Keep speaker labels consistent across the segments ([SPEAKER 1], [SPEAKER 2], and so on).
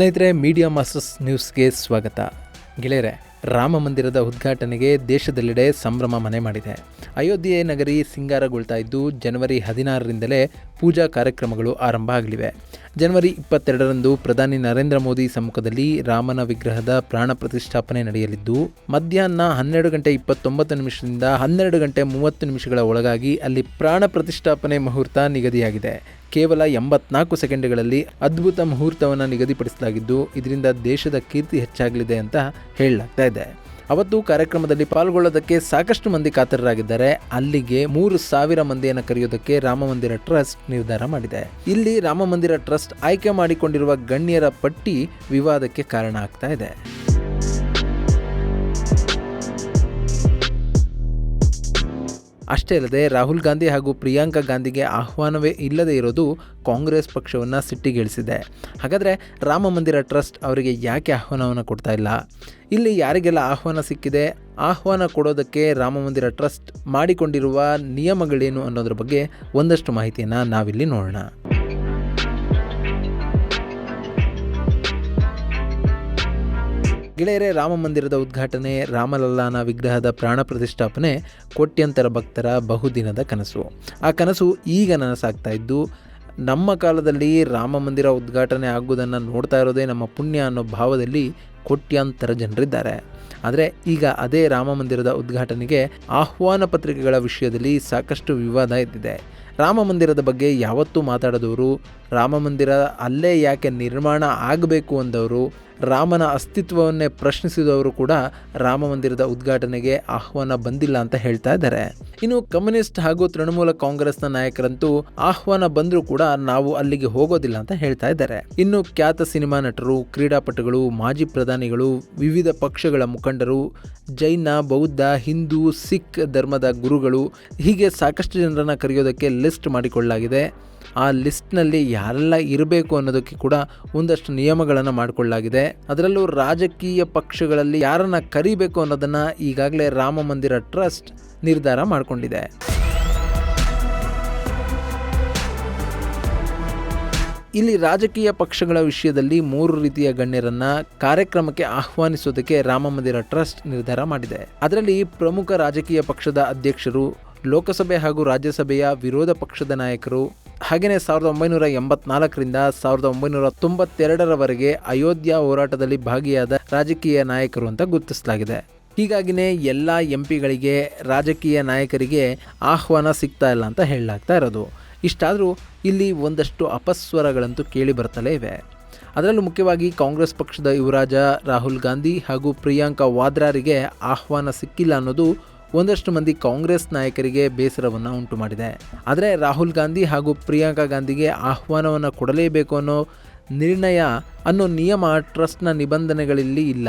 [SPEAKER 1] ಸ್ನೇಹಿತರೆ media masters ನ್ಯೂಸ್ಗೆ ಸ್ವಾಗತ. ಗೆಳೆಯರೆ, ರಾಮ ಮಂದಿರದ ಉದ್ಘಾಟನೆಗೆ ದೇಶದೆಲ್ಲೆಡೆ ಸಂಭ್ರಮ ಮನೆ ಮಾಡಿದೆ. ಅಯೋಧ್ಯೆ ನಗರಿ ಸಿಂಗಾರಗೊಳ್ತಾ ಇದ್ದು, ಜನವರಿ ಹದಿನಾರರಿಂದಲೇ ಪೂಜಾ ಕಾರ್ಯಕ್ರಮಗಳು ಆರಂಭ ಆಗಲಿವೆ. ಜನವರಿ ಇಪ್ಪತ್ತೆರಡರಂದು ಪ್ರಧಾನಿ ನರೇಂದ್ರ ಮೋದಿ ಸಮ್ಮುಖದಲ್ಲಿ ರಾಮನ ವಿಗ್ರಹದ ಪ್ರಾಣ ಪ್ರತಿಷ್ಠಾಪನೆ ನಡೆಯಲಿದ್ದು, ಮಧ್ಯಾಹ್ನ ಹನ್ನೆರಡು ಗಂಟೆ ಇಪ್ಪತ್ತೊಂಬತ್ತು ನಿಮಿಷದಿಂದ ಹನ್ನೆರಡು ಗಂಟೆ ಮೂವತ್ತು ನಿಮಿಷಗಳ ಒಳಗಾಗಿ ಅಲ್ಲಿ ಪ್ರಾಣ ಪ್ರತಿಷ್ಠಾಪನೆ ಮುಹೂರ್ತ ನಿಗದಿಯಾಗಿದೆ. ಕೇವಲ ಎಂಬತ್ನಾಲ್ಕು ಸೆಕೆಂಡ್ಗಳಲ್ಲಿ ಅದ್ಭುತ ಮುಹೂರ್ತವನ್ನು ನಿಗದಿಪಡಿಸಲಾಗಿದ್ದು, ಇದರಿಂದ ದೇಶದ ಕೀರ್ತಿ ಹೆಚ್ಚಾಗಲಿದೆ ಅಂತ ಹೇಳಲಾಗ್ತಾ ಇದೆ. ಅವತ್ತು ಕಾರ್ಯಕ್ರಮದಲ್ಲಿ ಪಾಲ್ಗೊಳ್ಳೋದಕ್ಕೆ ಸಾಕಷ್ಟು ಮಂದಿ ಕಾತರರಾಗಿದ್ದಾರೆ. ಅಲ್ಲಿಗೆ ಮೂರು ಸಾವಿರ ಮಂದಿಯನ್ನು ಕರೆಯೋದಕ್ಕೆ ರಾಮಮಂದಿರ ಟ್ರಸ್ಟ್ ನಿರ್ಧಾರ ಮಾಡಿದೆ. ಇಲ್ಲಿ ರಾಮಮಂದಿರ ಟ್ರಸ್ಟ್ ಆಯ್ಕೆ ಮಾಡಿಕೊಂಡಿರುವ ಗಣ್ಯರ ಪಟ್ಟಿ ವಿವಾದಕ್ಕೆ ಕಾರಣ ಆಗ್ತಾ ಇದೆ. ಅಷ್ಟೇ ಅಲ್ಲದೆ ರಾಹುಲ್ ಗಾಂಧಿ ಹಾಗೂ ಪ್ರಿಯಾಂಕಾ ಗಾಂಧಿಗೆ ಆಹ್ವಾನವೇ ಇಲ್ಲದೆ ಇರೋದು ಕಾಂಗ್ರೆಸ್ ಪಕ್ಷವನ್ನು ಸಿಟ್ಟಿಗೇಳಿಸಿದೆ. ಹಾಗಾದರೆ ರಾಮ ಮಂದಿರ ಟ್ರಸ್ಟ್ ಅವರಿಗೆ ಯಾಕೆ ಆಹ್ವಾನವನ್ನು ಕೊಡ್ತಾ ಇಲ್ಲ? ಇಲ್ಲಿ ಯಾರಿಗೆಲ್ಲ ಆಹ್ವಾನ ಸಿಕ್ಕಿದೆ? ಆಹ್ವಾನ ಕೊಡೋದಕ್ಕೆ ರಾಮ ಮಂದಿರ ಟ್ರಸ್ಟ್ ಮಾಡಿಕೊಂಡಿರುವ ನಿಯಮಗಳೇನು ಅನ್ನೋದ್ರ ಬಗ್ಗೆ ಒಂದಷ್ಟು ಮಾಹಿತಿಯನ್ನು ನಾವಿಲ್ಲಿ ನೋಡೋಣ. ಗೆಳೆಯರೆ, ರಾಮ ಮಂದಿರದ ಉದ್ಘಾಟನೆ, ರಾಮಲಲ್ಲಾನ ವಿಗ್ರಹದ ಪ್ರಾಣ ಪ್ರತಿಷ್ಠಾಪನೆ, ಕೋಟ್ಯಂತರ ಭಕ್ತರ ಬಹುದಿನದ ಕನಸು. ಆ ಕನಸು ಈಗ ನನಸಾಗ್ತಾ ಇದ್ದು, ನಮ್ಮ ಕಾಲದಲ್ಲಿ ರಾಮ ಮಂದಿರ ಉದ್ಘಾಟನೆ ಆಗುವುದನ್ನು ನೋಡ್ತಾ ಇರೋದೇ ನಮ್ಮ ಪುಣ್ಯ ಅನ್ನೋ ಭಾವದಲ್ಲಿ ಕೋಟ್ಯಾಂತರ ಜನರಿದ್ದಾರೆ. ಆದರೆ ಈಗ ಅದೇ ರಾಮ ಮಂದಿರದ ಉದ್ಘಾಟನೆಗೆ ಆಹ್ವಾನ ಪತ್ರಿಕೆಗಳ ವಿಷಯದಲ್ಲಿ ಸಾಕಷ್ಟು ವಿವಾದ ಇದ್ದಿದೆ ರಾಮ ಮಂದಿರದ ಬಗ್ಗೆ ಯಾವತ್ತೂ ಮಾತಾಡದವರು, ರಾಮ ಮಂದಿರ ಅಲ್ಲೇ ಯಾಕೆ ನಿರ್ಮಾಣ ಆಗಬೇಕು ಅಂದವರು ರಾಮನ ಅಸ್ತಿತ್ವವನ್ನೇ ಪ್ರಶ್ನಿಸಿದವರು ಕೂಡ ರಾಮ ಮಂದಿರದ ಉದ್ಘಾಟನೆಗೆ ಆಹ್ವಾನ ಬಂದಿಲ್ಲ ಅಂತ ಹೇಳ್ತಾ ಇದ್ದಾರೆ. ಇನ್ನು ಕಮ್ಯುನಿಸ್ಟ್ ಹಾಗೂ ತೃಣಮೂಲ ಕಾಂಗ್ರೆಸ್ನ ನಾಯಕರಂತೂ ಆಹ್ವಾನ ಬಂದರೂ ಕೂಡ ನಾವು ಅಲ್ಲಿಗೆ ಹೋಗೋದಿಲ್ಲ ಅಂತ ಹೇಳ್ತಾ ಇದ್ದಾರೆ. ಇನ್ನು ಖ್ಯಾತ ಸಿನಿಮಾ ನಟರು, ಕ್ರೀಡಾಪಟುಗಳು, ಮಾಜಿ ಪ್ರಧಾನಿಗಳು, ವಿವಿಧ ಪಕ್ಷಗಳ ಮುಖಂಡರು, ಜೈನ, ಬೌದ್ಧ, ಹಿಂದೂ, ಸಿಖ್ ಧರ್ಮದ ಗುರುಗಳು ಹೀಗೆ ಸಾಕಷ್ಟು ಜನರನ್ನು ಕರೆಯೋದಕ್ಕೆ ಲಿಸ್ಟ್ ಮಾಡಿಕೊಳ್ಳಲಾಗಿದೆ. ಆ ಲಿಸ್ಟ್ನಲ್ಲಿ ಯಾರೆಲ್ಲ ಇರಬೇಕು ಅನ್ನೋದಕ್ಕೆ ಕೂಡ ಒಂದಷ್ಟು ನಿಯಮಗಳನ್ನು ಮಾಡಿಕೊಳ್ಳಲಾಗಿದೆ. ಅದರಲ್ಲೂ ರಾಜಕೀಯ ಪಕ್ಷಗಳಲ್ಲಿ ಯಾರನ್ನ ಕರಿಬೇಕು ಅನ್ನೋದನ್ನು ಈಗಾಗಲೇ ರಾಮ ಮಂದಿರ ಟ್ರಸ್ಟ್ ನಿರ್ಧಾರ ಮಾಡಿಕೊಂಡಿದೆ. ಇಲ್ಲಿ ರಾಜಕೀಯ ಪಕ್ಷಗಳ ವಿಷಯದಲ್ಲಿ ಮೂರು ರೀತಿಯ ಗಣ್ಯರನ್ನ ಕಾರ್ಯಕ್ರಮಕ್ಕೆ ಆಹ್ವಾನಿಸೋದಕ್ಕೆ ರಾಮ ಮಂದಿರ ಟ್ರಸ್ಟ್ ನಿರ್ಧಾರ ಮಾಡಿದೆ. ಅದರಲ್ಲಿ ಪ್ರಮುಖ ರಾಜಕೀಯ ಪಕ್ಷದ ಅಧ್ಯಕ್ಷರು, ಲೋಕಸಭೆ ಹಾಗೂ ರಾಜ್ಯಸಭೆಯ ವಿರೋಧ ಪಕ್ಷದ ನಾಯಕರು ಹಾಗೆಯೇ ಸಾವಿರದ ಒಂಬೈನೂರ ಎಂಬತ್ನಾಲ್ಕರಿಂದ ಸಾವಿರದ ಒಂಬೈನೂರ ತೊಂಬತ್ತೆರಡರವರೆಗೆ ಅಯೋಧ್ಯ ಹೋರಾಟದಲ್ಲಿ ಭಾಗಿಯಾದ ರಾಜಕೀಯ ನಾಯಕರು ಅಂತ ಗುರುತಿಸಲಾಗಿದೆ. ಹೀಗಾಗಿನೇ ಎಲ್ಲ ಎಂ ಪಿಗಳಿಗೆ ರಾಜಕೀಯ ನಾಯಕರಿಗೆ ಆಹ್ವಾನ ಸಿಗ್ತಾ ಇಲ್ಲ ಅಂತ ಹೇಳಲಾಗ್ತಾ ಇರೋದು. ಇಷ್ಟಾದರೂ ಇಲ್ಲಿ ಒಂದಷ್ಟು ಅಪಸ್ವರಗಳಂತೂ ಕೇಳಿ ಬರ್ತಲೇ ಇವೆ. ಅದರಲ್ಲೂ ಮುಖ್ಯವಾಗಿ ಕಾಂಗ್ರೆಸ್ ಪಕ್ಷದ ಯುವರಾಜ ರಾಹುಲ್ ಗಾಂಧಿ ಹಾಗೂ ಪ್ರಿಯಾಂಕಾ ವಾದ್ರಾರಿಗೆ ಆಹ್ವಾನ ಸಿಕ್ಕಿಲ್ಲ ಅನ್ನೋದು ಒಂದಷ್ಟು ಮಂದಿ ಕಾಂಗ್ರೆಸ್ ನಾಯಕರಿಗೆ ಬೇಸರವನ್ನು ಉಂಟು ಮಾಡಿದೆ ಆದರೆ ರಾಹುಲ್ ಗಾಂಧಿ ಹಾಗೂ ಪ್ರಿಯಾಂಕಾ ಗಾಂಧಿಗೆ ಆಹ್ವಾನವನ್ನು ಕೊಡಲೇಬೇಕು ಅನ್ನೋ ನಿರ್ಣಯ ಅನ್ನೋ ನಿಯಮ ಟ್ರಸ್ಟ್ನ ನಿಬಂಧನೆಗಳಲ್ಲಿ ಇಲ್ಲ.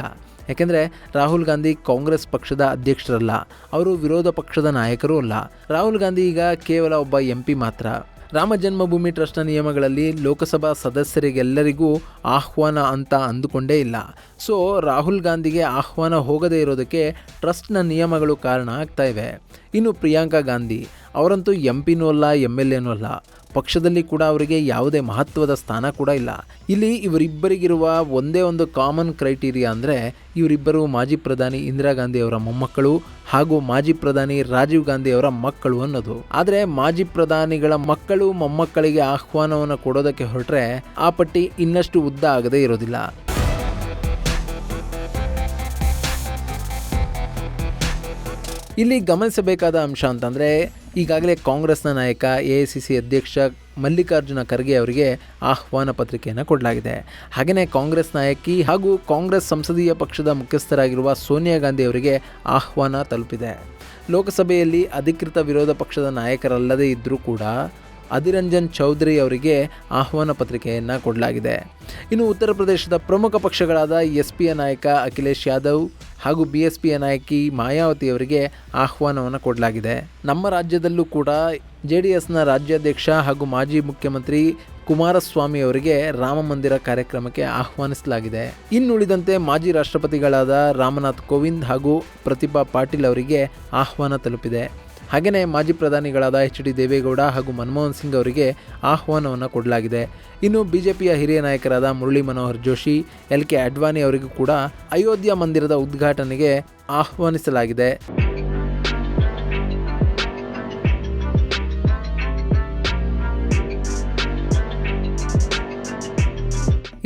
[SPEAKER 1] ಯಾಕೆಂದರೆ ರಾಹುಲ್ ಗಾಂಧಿ ಕಾಂಗ್ರೆಸ್ ಪಕ್ಷದ ಅಧ್ಯಕ್ಷರಲ್ಲ, ಅವರು ವಿರೋಧ ಪಕ್ಷದ ನಾಯಕರೂ ಅಲ್ಲ. ರಾಹುಲ್ ಗಾಂಧಿ ಈಗ ಕೇವಲ ಒಬ್ಬ ಎಂ ಮಾತ್ರ. ರಾಮ ಜನ್ಮಭೂಮಿ ಟ್ರಸ್ಟ್ನ ನಿಯಮಗಳಲ್ಲಿ ಲೋಕಸಭಾ ಸದಸ್ಯರಿಗೆಲ್ಲರಿಗೂ ಆಹ್ವಾನ ಅಂತ ಅಂದುಕೊಂಡೇ ಇಲ್ಲ. ಸೊ, ರಾಹುಲ್ ಗಾಂಧಿಗೆ ಆಹ್ವಾನ ಹೋಗದೇ ಇರೋದಕ್ಕೆ ಟ್ರಸ್ಟ್ನ ನಿಯಮಗಳು ಕಾರಣ ಆಗ್ತಾ ಇವೆ. ಇನ್ನು ಪ್ರಿಯಾಂಕಾ ಗಾಂಧಿ, ಅವರಂತೂ ಎಂ ಪಿನೂ ಅಲ್ಲ ಎಂ ಎಲ್ ಎನೂ ಅಲ್ಲ. ಪಕ್ಷದಲ್ಲಿ ಕೂಡ ಅವರಿಗೆ ಯಾವುದೇ ಮಹತ್ವದ ಸ್ಥಾನ ಕೂಡ ಇಲ್ಲ. ಇಲ್ಲಿ ಇವರಿಬ್ಬರಿಗಿರುವ ಒಂದೇ ಒಂದು ಕಾಮನ್ ಕ್ರೈಟೀರಿಯಾ ಅಂದರೆ ಇವರಿಬ್ಬರು ಮಾಜಿ ಪ್ರಧಾನಿ ಇಂದಿರಾ ಗಾಂಧಿ ಅವರ ಮೊಮ್ಮಕ್ಕಳು ಹಾಗೂ ಮಾಜಿ ಪ್ರಧಾನಿ ರಾಜೀವ್ ಗಾಂಧಿ ಅವರ ಮಕ್ಕಳು ಅನ್ನೋದು. ಆದರೆ ಮಾಜಿ ಪ್ರಧಾನಿಗಳ ಮಕ್ಕಳು ಮೊಮ್ಮಕ್ಕಳಿಗೆ ಆಹ್ವಾನವನ್ನು ಕೊಡೋದಕ್ಕೆ ಹೊರಟ್ರೆ ಆ ಪಟ್ಟಿ ಇನ್ನಷ್ಟು ಉದ್ದ ಆಗದೇ ಇರೋದಿಲ್ಲ. ಇಲ್ಲಿ ಗಮನಿಸಬೇಕಾದ ಅಂಶ ಅಂತಂದರೆ ಈಗಾಗಲೇ ಕಾಂಗ್ರೆಸ್ನ ನಾಯಕ ಎ ಐ ಸಿ ಸಿ ಅಧ್ಯಕ್ಷ ಮಲ್ಲಿಕಾರ್ಜುನ ಖರ್ಗೆ ಅವರಿಗೆ ಆಹ್ವಾನ ಪತ್ರಿಕೆಯನ್ನು ಕೊಡಲಾಗಿದೆ. ಹಾಗೆಯೇ ಕಾಂಗ್ರೆಸ್ ನಾಯಕಿ ಹಾಗೂ ಕಾಂಗ್ರೆಸ್ ಸಂಸದೀಯ ಪಕ್ಷದ ಮುಖ್ಯಸ್ಥರಾಗಿರುವ ಸೋನಿಯಾ ಗಾಂಧಿ ಅವರಿಗೆ ಆಹ್ವಾನ ತಲುಪಿದೆ. ಲೋಕಸಭೆಯಲ್ಲಿ ಅಧಿಕೃತ ವಿರೋಧ ಪಕ್ಷದ ನಾಯಕರಲ್ಲದೇ ಇದ್ದರೂ ಕೂಡ ಅಧಿರಂಜನ್ ಚೌಧರಿ ಅವರಿಗೆ ಆಹ್ವಾನ ಪತ್ರಿಕೆಯನ್ನು ಕೊಡಲಾಗಿದೆ. ಇನ್ನು ಉತ್ತರ ಪ್ರದೇಶದ ಪ್ರಮುಖ ಪಕ್ಷಗಳಾದ ಎಸ್ ಪಿಯ ನಾಯಕ ಅಖಿಲೇಶ್ ಯಾದವ್ ಹಾಗೂ ಬಿ ಎಸ್ ಪಿಯ ನಾಯಕಿ ಮಾಯಾವತಿ ಅವರಿಗೆ ಆಹ್ವಾನವನ್ನು ಕೊಡಲಾಗಿದೆ. ನಮ್ಮ ರಾಜ್ಯದಲ್ಲೂ ಕೂಡ ಜೆ ಡಿ ಎಸ್ನ ರಾಜ್ಯಾಧ್ಯಕ್ಷ ಹಾಗೂ ಮಾಜಿ ಮುಖ್ಯಮಂತ್ರಿ ಕುಮಾರಸ್ವಾಮಿ ಅವರಿಗೆ ರಾಮ ಮಂದಿರ ಕಾರ್ಯಕ್ರಮಕ್ಕೆ ಆಹ್ವಾನಿಸಲಾಗಿದೆ. ಇನ್ನುಳಿದಂತೆ ಮಾಜಿ ರಾಷ್ಟ್ರಪತಿಗಳಾದ ರಾಮನಾಥ್ ಕೋವಿಂದ್ ಹಾಗೂ ಪ್ರತಿಭಾ ಪಾಟೀಲ್ ಅವರಿಗೆ ಆಹ್ವಾನ ತಲುಪಿದೆ. ಹಾಗೆಯೇ ಮಾಜಿ ಪ್ರಧಾನಿಗಳಾದ ಎಚ್ ಡಿ ದೇವೇಗೌಡ ಹಾಗೂ ಮನಮೋಹನ್ ಸಿಂಗ್ ಅವರಿಗೆ ಆಹ್ವಾನವನ್ನು ಕೊಡಲಾಗಿದೆ. ಇನ್ನು ಬಿಜೆಪಿಯ ಹಿರಿಯ ನಾಯಕರಾದ ಮುರಳಿ ಮನೋಹರ್ ಜೋಶಿ, ಎಲ್ ಕೆ ಅಡ್ವಾಣಿ ಅವರಿಗೂ ಕೂಡ ಅಯೋಧ್ಯ ಮಂದಿರದ ಉದ್ಘಾಟನೆಗೆ ಆಹ್ವಾನಿಸಲಾಗಿದೆ.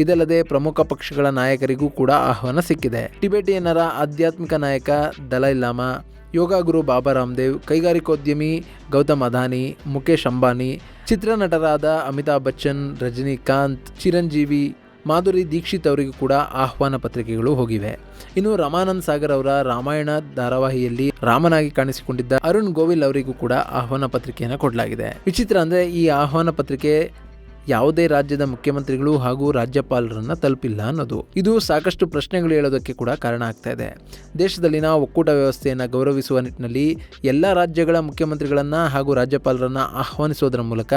[SPEAKER 1] ಇದಲ್ಲದೆ ಪ್ರಮುಖ ಪಕ್ಷಗಳ ನಾಯಕರಿಗೂ ಕೂಡ ಆಹ್ವಾನ ಸಿಕ್ಕಿದೆ. ಟಿಬೆಟಿಯನ್ನರ ಆಧ್ಯಾತ್ಮಿಕ ನಾಯಕ ದಲೈ ಲಾಮಾ ಯೋಗ ಗುರು ಬಾಬಾ ರಾಮದೇವ್, ಕೈಗಾರಿಕೋದ್ಯಮಿ ಗೌತಮ್ ಅದಾನಿ ಮುಖೇಶ್ ಅಂಬಾನಿ, ಚಿತ್ರನಟರಾದ ಅಮಿತಾಬ್ ಬಚ್ಚನ್, ರಜನಿಕಾಂತ್, ಚಿರಂಜೀವಿ, ಮಾಧುರಿ ದೀಕ್ಷಿತ್ ಅವರಿಗೂ ಕೂಡ ಆಹ್ವಾನ ಪತ್ರಿಕೆಗಳು ಹೋಗಿವೆ. ಇನ್ನು ರಮಾನಂದ್ ಸಾಗರ್ ಅವರ ರಾಮಾಯಣ ಧಾರಾವಾಹಿಯಲ್ಲಿ ರಾಮನಾಗಿ ಕಾಣಿಸಿಕೊಂಡಿದ್ದ ಅರುಣ್ ಗೋವಿಲ್ ಅವರಿಗೂ ಕೂಡ ಆಹ್ವಾನ ಪತ್ರಿಕೆಯನ್ನು ಕೊಡಲಾಗಿದೆ. ವಿಚಿತ್ರ ಅಂದರೆ ಈ ಆಹ್ವಾನ ಪತ್ರಿಕೆ ಯಾವುದೇ ರಾಜ್ಯದ ಮುಖ್ಯಮಂತ್ರಿಗಳು ಹಾಗೂ ರಾಜ್ಯಪಾಲರನ್ನ ತಲುಪಿಲ್ಲ ಅನ್ನೋದು. ಇದು ಸಾಕಷ್ಟು ಪ್ರಶ್ನೆಗಳು ಹೇಳೋದಕ್ಕೆ ಕೂಡ ಕಾರಣ ಆಗ್ತಾ ಇದೆ. ದೇಶದಲ್ಲಿನ ಒಕ್ಕೂಟ ವ್ಯವಸ್ಥೆಯನ್ನು ಗೌರವಿಸುವ ನಿಟ್ಟಿನಲ್ಲಿ ಎಲ್ಲ ರಾಜ್ಯಗಳ ಮುಖ್ಯಮಂತ್ರಿಗಳನ್ನು ಹಾಗೂ ರಾಜ್ಯಪಾಲರನ್ನು ಆಹ್ವಾನಿಸೋದರ ಮೂಲಕ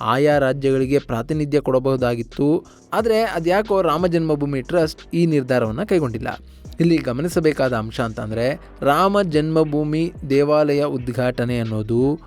[SPEAKER 1] ಆಯಾ ರಾಜ್ಯಗಳಿಗೆ ಪ್ರಾತಿನಿಧ್ಯ ಕೊಡಬಹುದಾಗಿತ್ತು. ಆದರೆ ಅದ್ಯಾಕೋ ರಾಮ ಜನ್ಮಭೂಮಿ ಟ್ರಸ್ಟ್ ಈ ನಿರ್ಧಾರವನ್ನು ಕೈಗೊಂಡಿಲ್ಲ. ಇಲ್ಲಿ ಗಮನಿಸಬೇಕಾದ ಅಂಶ ಅಂತಂದರೆ, ರಾಮ ಜನ್ಮಭೂಮಿ ದೇವಾಲಯ ಉದ್ಘಾಟನೆ ಅನ್ನೋದು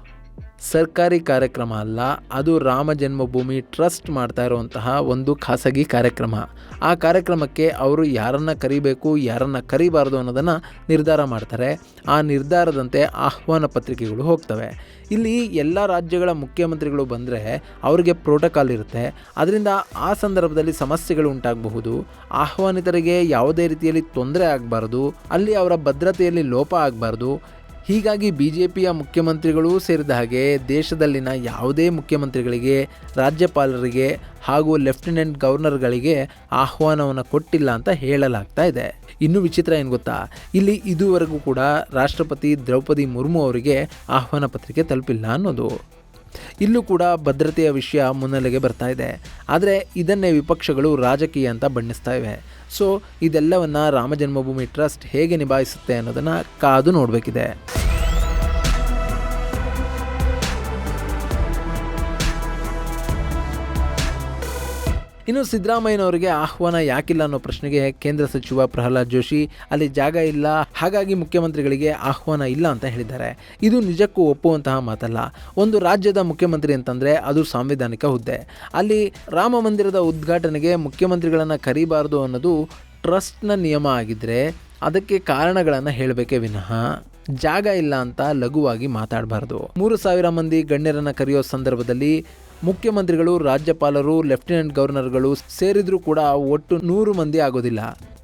[SPEAKER 1] ಸರ್ಕಾರಿ ಕಾರ್ಯಕ್ರಮ ಅಲ್ಲ, ಅದು ರಾಮ ಜನ್ಮಭೂಮಿ ಟ್ರಸ್ಟ್ ಮಾಡ್ತಾ ಇರುವಂತಹ ಒಂದು ಖಾಸಗಿ ಕಾರ್ಯಕ್ರಮ. ಆ ಕಾರ್ಯಕ್ರಮಕ್ಕೆ ಅವರು ಯಾರನ್ನು ಕರಿಬೇಕು, ಯಾರನ್ನು ಕರಿಬಾರದು ಅನ್ನೋದನ್ನು ನಿರ್ಧಾರ ಮಾಡ್ತಾರೆ. ಆ ನಿರ್ಧಾರದಂತೆ ಆಹ್ವಾನ ಪತ್ರಿಕೆಗಳು ಹೋಗ್ತವೆ. ಇಲ್ಲಿ ಎಲ್ಲ ರಾಜ್ಯಗಳ ಮುಖ್ಯಮಂತ್ರಿಗಳು ಬಂದರೆ ಅವರಿಗೆ ಪ್ರೋಟೋಕಾಲ್ ಇರುತ್ತೆ. ಅದರಿಂದ ಆ ಸಂದರ್ಭದಲ್ಲಿ ಸಮಸ್ಯೆಗಳು ಉಂಟಾಗಬಹುದು. ಆಹ್ವಾನಿತರಿಗೆ ಯಾವುದೇ ರೀತಿಯಲ್ಲಿ ತೊಂದರೆ ಆಗಬಾರ್ದು. ಅಲ್ಲಿ ಅವರ ಭದ್ರತೆಯಲ್ಲಿ ಲೋಪ ಆಗಬಾರ್ದು. ಹೀಗಾಗಿ ಬಿ ಜೆ ಪಿಯ ಮುಖ್ಯಮಂತ್ರಿಗಳೂ ಸೇರಿದ ಹಾಗೆ ದೇಶದಲ್ಲಿನ ಯಾವುದೇ ಮುಖ್ಯಮಂತ್ರಿಗಳಿಗೆ, ರಾಜ್ಯಪಾಲರಿಗೆ ಹಾಗೂ ಲೆಫ್ಟಿನೆಂಟ್ ಗವರ್ನರ್ಗಳಿಗೆ ಆಹ್ವಾನವನ್ನು ಕೊಟ್ಟಿಲ್ಲ ಅಂತ ಹೇಳಲಾಗ್ತಾ ಇದೆ. ಇನ್ನು ವಿಚಿತ್ರ ಏನು ಗೊತ್ತಾ? ಇಲ್ಲಿ ಇದುವರೆಗೂ ಕೂಡ ರಾಷ್ಟ್ರಪತಿ ದ್ರೌಪದಿ ಮುರ್ಮು ಅವರಿಗೆ ಆಹ್ವಾನ ಪತ್ರಿಕೆ ತಲುಪಿಲ್ಲ ಅನ್ನೋದು. ಇಲ್ಲೂ ಕೂಡ ಭದ್ರತೆಯ ವಿಷಯ ಮುನ್ನೆಲೆಗೆ ಬರ್ತಾ ಇದೆ. ಆದರೆ ಇದನ್ನೇ ವಿಪಕ್ಷಗಳು ರಾಜಕೀಯ ಅಂತ ಬಣ್ಣಿಸ್ತಾ ಇವೆ. ಸೊ ಇದೆಲ್ಲವನ್ನು ರಾಮ ಜನ್ಮಭೂಮಿ ಟ್ರಸ್ಟ್ ಹೇಗೆ ನಿಭಾಯಿಸುತ್ತೆ ಅನ್ನೋದನ್ನು ಕಾದು ನೋಡಬೇಕಿದೆ. ಇನ್ನು ಸಿದ್ದರಾಮಯ್ಯನವರಿಗೆ ಆಹ್ವಾನ ಯಾಕಿಲ್ಲ ಅನ್ನೋ ಪ್ರಶ್ನೆಗೆ ಕೇಂದ್ರ ಸಚಿವ ಪ್ರಹ್ಲಾದ್ ಜೋಶಿ ಅಲ್ಲಿ ಜಾಗ ಇಲ್ಲ, ಹಾಗಾಗಿ ಮುಖ್ಯಮಂತ್ರಿಗಳಿಗೆ ಆಹ್ವಾನ ಇಲ್ಲ ಅಂತ ಹೇಳಿದ್ದಾರೆ. ಇದು ನಿಜಕ್ಕೂ ಒಪ್ಪುವಂತಹ ಮಾತಲ್ಲ. ಒಂದು ರಾಜ್ಯದ ಮುಖ್ಯಮಂತ್ರಿ ಅಂತಂದರೆ ಅದು ಸಾಂವಿಧಾನಿಕ ಹುದ್ದೆ. ಅಲ್ಲಿ ರಾಮ ಮಂದಿರದ ಉದ್ಘಾಟನೆಗೆ ಮುಖ್ಯಮಂತ್ರಿಗಳನ್ನು ಕರೀಬಾರದು ಅನ್ನೋದು ಟ್ರಸ್ಟ್ನ ನಿಯಮ ಆಗಿದ್ದರೆ ಅದಕ್ಕೆ ಕಾರಣಗಳನ್ನು ಹೇಳಬೇಕೇ ವಿನಃ. ಜಾಗ ಇಲ್ಲ ಅಂತ ಲಘುವಾಗಿ ಮಾತಾಡಬಾರ್ದು. ಮೂರು ಸಾವಿರ ಮಂದಿ ಗಣ್ಯರನ್ನು ಕರೆಯೋ ಸಂದರ್ಭದಲ್ಲಿ ಮುಖ್ಯಮಂತ್ರಿಗಳು, ರಾಜ್ಯಪಾಲರು, ಲೆಫ್ಟಿನೆಂಟ್ ಗವರ್ನರ್ಗಳು ಸೇರಿದ್ರೂ ಕೂಡ ಒಟ್ಟು ನೂರು ಮಂದಿ ಆಗೋದಿಲ್ಲ.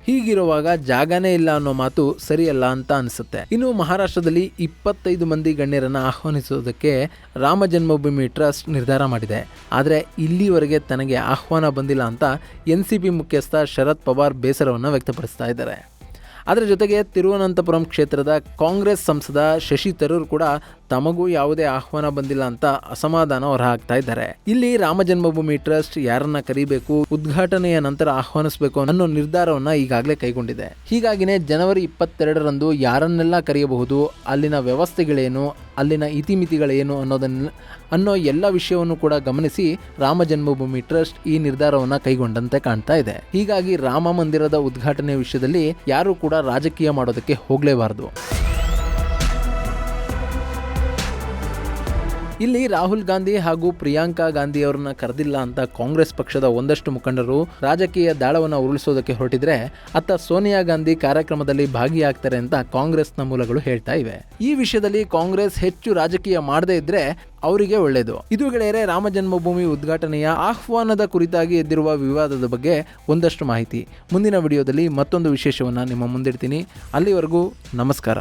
[SPEAKER 1] ಹೀಗಿರುವಾಗ ಜಾಗನೇ ಇಲ್ಲ ಅನ್ನೋ ಮಾತು ಸರಿಯಲ್ಲ ಅಂತ ಅನಿಸುತ್ತೆ. ಇನ್ನು ಮಹಾರಾಷ್ಟ್ರದಲ್ಲಿ ಇಪ್ಪತ್ತೈದು ಮಂದಿ ಗಣ್ಯರನ್ನು ಆಹ್ವಾನಿಸೋದಕ್ಕೆ ರಾಮ ಜನ್ಮಭೂಮಿ ಟ್ರಸ್ಟ್ ನಿರ್ಧಾರ ಮಾಡಿದೆ. ಆದರೆ ಇಲ್ಲಿವರೆಗೆ ತನಗೆ ಆಹ್ವಾನ ಬಂದಿಲ್ಲ ಅಂತ ಎನ್ ಸಿ ಪಿ ಮುಖ್ಯಸ್ಥ ಶರದ್ ಪವಾರ್ ಬೇಸರವನ್ನು ವ್ಯಕ್ತಪಡಿಸ್ತಾ ಇದ್ದಾರೆ. ಅದರ ಜೊತೆಗೆ ತಿರುವನಂತಪುರಂ ಕ್ಷೇತ್ರದ ಕಾಂಗ್ರೆಸ್ ಸಂಸದ ಶಶಿ ತರೂರ್ ಕೂಡ ತಮಗೂ ಯಾವುದೇ ಆಹ್ವಾನ ಬಂದಿಲ್ಲ ಅಂತ ಅಸಮಾಧಾನ ಹೊರಹಾಕ್ತಾ ಇದ್ದಾರೆ. ಇಲ್ಲಿ ರಾಮ ಜನ್ಮಭೂಮಿ ಟ್ರಸ್ಟ್ ಯಾರನ್ನ ಕರಿಬೇಕು, ಉದ್ಘಾಟನೆಯ ನಂತರ ಆಹ್ವಾನಿಸಬೇಕು ಅನ್ನೋ ನಿರ್ಧಾರವನ್ನ ಈಗಾಗಲೇ ಕೈಗೊಂಡಿದೆ. ಹೀಗಾಗಿನೇ ಜನವರಿ ಇಪ್ಪತ್ತೆರಡರಂದು ಯಾರನ್ನೆಲ್ಲ ಕರೆಯಬಹುದು, ಅಲ್ಲಿನ ವ್ಯವಸ್ಥೆಗಳೇನು, ಅಲ್ಲಿನ ಇತಿಮಿತಿಗಳೇನು ಅನ್ನೋದನ್ನ, ಅನ್ನೋ ಎಲ್ಲ ವಿಷಯವನ್ನು ಕೂಡ ಗಮನಿಸಿ ರಾಮ ಜನ್ಮಭೂಮಿ ಟ್ರಸ್ಟ್ ಈ ನಿರ್ಧಾರವನ್ನು ಕೈಗೊಂಡಂತೆ ಕಾಣ್ತಾ ಇದೆ. ಹೀಗಾಗಿ ರಾಮ ಮಂದಿರದ ಉದ್ಘಾಟನೆ ವಿಷಯದಲ್ಲಿ ಯಾರು ಕೂಡ ರಾಜಕೀಯ ಮಾಡೋದಕ್ಕೆ ಹೋಗಲೇಬಾರದು. ಇಲ್ಲಿ ರಾಹುಲ್ ಗಾಂಧಿ ಹಾಗೂ ಪ್ರಿಯಾಂಕಾ ಗಾಂಧಿ ಅವರನ್ನ ಕರೆದಿಲ್ಲ ಅಂತ ಕಾಂಗ್ರೆಸ್ ಪಕ್ಷದ ಒಂದಷ್ಟು ಮುಖಂಡರು ರಾಜಕೀಯ ದಾಳವನ್ನು ಉರುಳಿಸೋದಕ್ಕೆ ಹೊರಟಿದ್ರೆ ಅತ್ತ ಸೋನಿಯಾ ಗಾಂಧಿ ಕಾರ್ಯಕ್ರಮದಲ್ಲಿ ಭಾಗಿಯಾಗ್ತಾರೆ ಅಂತ ಕಾಂಗ್ರೆಸ್ನ ಮೂಲಗಳು ಹೇಳ್ತಾ ಇವೆ. ಈ ವಿಷಯದಲ್ಲಿ ಕಾಂಗ್ರೆಸ್ ಹೆಚ್ಚು ರಾಜಕೀಯ ಮಾಡದೇ ಇದ್ರೆ ಅವರಿಗೆ ಒಳ್ಳೆಯದು ಇದು ಗೆಳೆಯರೆ, ರಾಮ ಜನ್ಮಭೂಮಿ ಉದ್ಘಾಟನೆಯ ಆಹ್ವಾನದ ಕುರಿತಾಗಿ ಎದ್ದಿರುವ ವಿವಾದದ ಬಗ್ಗೆ ಒಂದಷ್ಟು ಮಾಹಿತಿ. ಮುಂದಿನ ವಿಡಿಯೋದಲ್ಲಿ ಮತ್ತೊಂದು ವಿಶೇಷವನ್ನು ನಿಮ್ಮ ಮುಂದಿಡ್ತೀನಿ. ಅಲ್ಲಿವರೆಗೂ ನಮಸ್ಕಾರ.